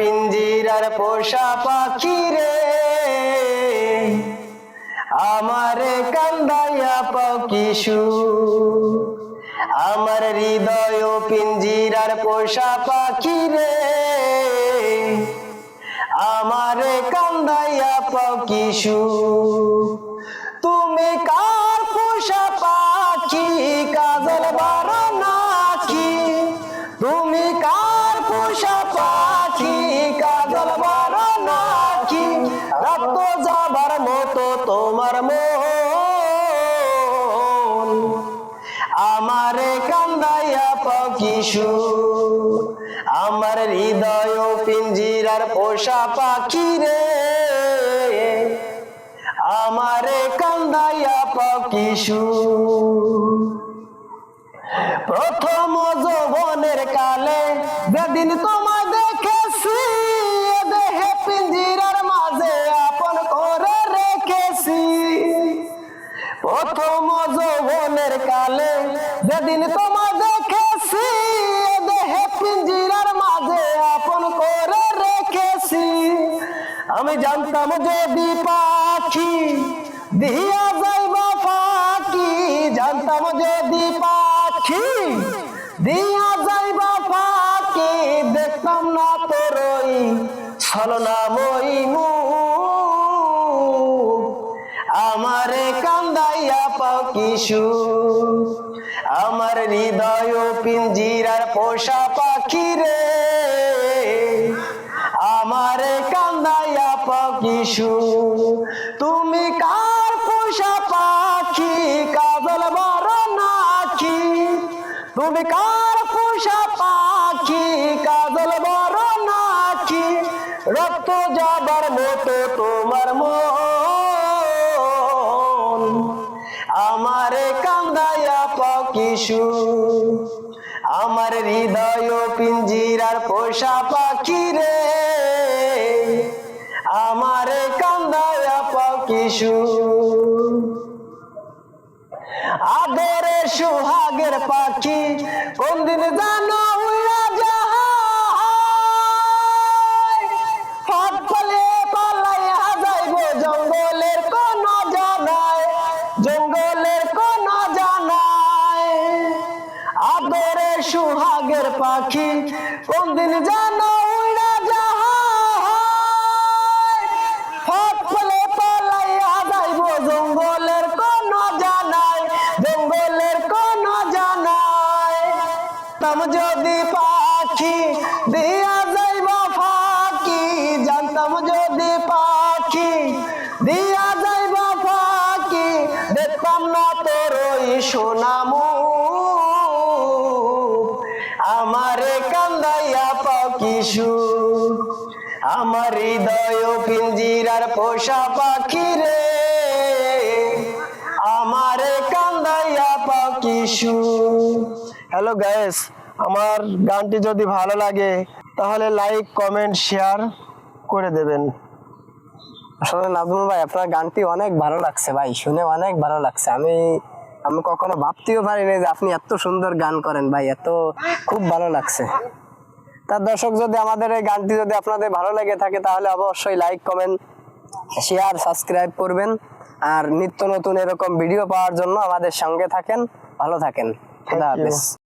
পিঞ্জিরার পোষা পাখি রে। আমার কান্দাইয়া পাও কিশু আমার হৃদয় পিঞ্জিরার পোষা পাখি রে। আমার কান্দাইয়া পাও কিশু আমারে কান্দাইয়া পাখিসু। আমার হৃদয় পিঞ্জিরার পোষা পাখি রে। আমারে কান্দাইয়া পাখিসু। প্রথম যৌবনের কালে যেদিন তোমায় প্রথম যৌবনের কালে যেদিন তোমায় দেখেছি দেহে পিঞ্জিরার মাঝে আপন করে রেখেছি। আমি জানতাম যদি পাখি দিয়া যাইবা পাখি, জানতাম যদি পাখি দিয়া যাইবা পাখি, দেখতাম না তোর ওই আমারে কান্দাইয়া পাও কিশু আমার হৃদয় পিঞ্জিরার পোষা পাখি রে। আমারে কান্দাইয়া পাও কিশু তুমি কার পোষা পাখি? কাজল বড় নাকি? তুমি কার পোষা পাখি? কাজল বড় নাকি? রক্ত যাবার মতো তোমার মন। কিশু আমার হৃদয় পিঞ্জিরার পোষা পাখি রে। আমার কান্দাইয়া পাকিশু আদরে সুহাগের পাখি কোন দিন জানো? পাখি, কোন দিন জানো উড়া যায়। হাত পালে পালাইয়া যাইব, জঙ্গলের কোন জানায় জঙ্গলের কোন জানায় তাম যদি পাখি, দিয়া যাইবা ফাঁকি, জানতাম যদি পাখি, দিয়া যাইবা ফাঁকি, দেখতাম না তোর সোনামু আমারে কান্দাইয়া পাও কিশু আমার হৃদয় পিঞ্জিরার পোষা পাখি রে। আমারে কান্দাইয়া পাও কিশু হ্যালো গাইস আমার গানটি যদি ভালো লাগে, তাহলে লাইক কমেন্ট শেয়ার করে দেবেন। আসলে নাজমুল ভাই, আপনার গানটি অনেক ভালো লাগছে ভাই, শুনে অনেক ভালো লাগছে। আমি আমি কখনো ভাবতেও পারিনি যে আপনি এত সুন্দর গান করেন ভাই এত খুব ভালো লাগছে। তার দর্শক যদি আমাদের এই গানটি যদি আপনাদের ভালো লেগে থাকে তাহলে অবশ্যই লাইক কমেন্ট শেয়ার সাবস্ক্রাইব করবেন। আর নিত্য নতুন এরকম ভিডিও পাওয়ার জন্য আমাদের সঙ্গে থাকেন। ভালো থাকেন। খুদা. হাফেজ।